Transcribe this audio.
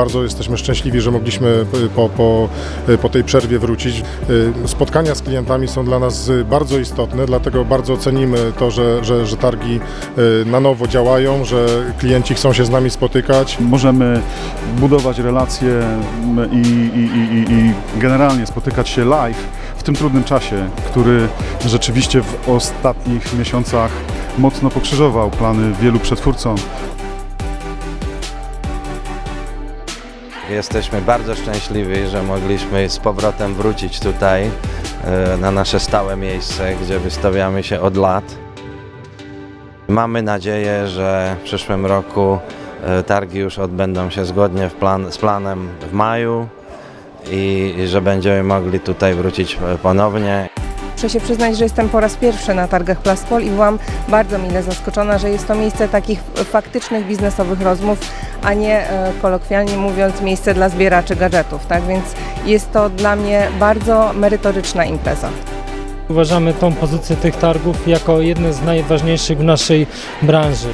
bardzo jesteśmy szczęśliwi, że mogliśmy y, po, po, y, po tej przerwie wrócić. Y, Spotkania z klientami są dla nas bardzo istotne, dlatego bardzo cenimy to, że, że, że targi na nowo działają, że klienci chcą się z nami spotykać. Możemy budować relacje i, i, i- i generalnie spotykać się live w tym trudnym czasie, który rzeczywiście w ostatnich miesiącach mocno pokrzyżował plany wielu przetwórcom. Jesteśmy bardzo szczęśliwi, że mogliśmy z powrotem wrócić tutaj e, na nasze stałe miejsce, gdzie wystawiamy się od lat. Mamy nadzieję, że w przyszłym roku e, targi już odbędą się zgodnie plan, z planem w maju i, i że będziemy mogli tutaj wrócić e, ponownie. Muszę się przyznać, że jestem po raz pierwszy na targach Plaspol i byłam bardzo mile zaskoczona, że jest to miejsce takich faktycznych biznesowych rozmów, a nie e, kolokwialnie mówiąc miejsce dla zbieraczy gadżetów. Tak więc jest to dla mnie bardzo merytoryczna impreza. Uważamy tą pozycję tych targów jako jedne z najważniejszych w naszej branży.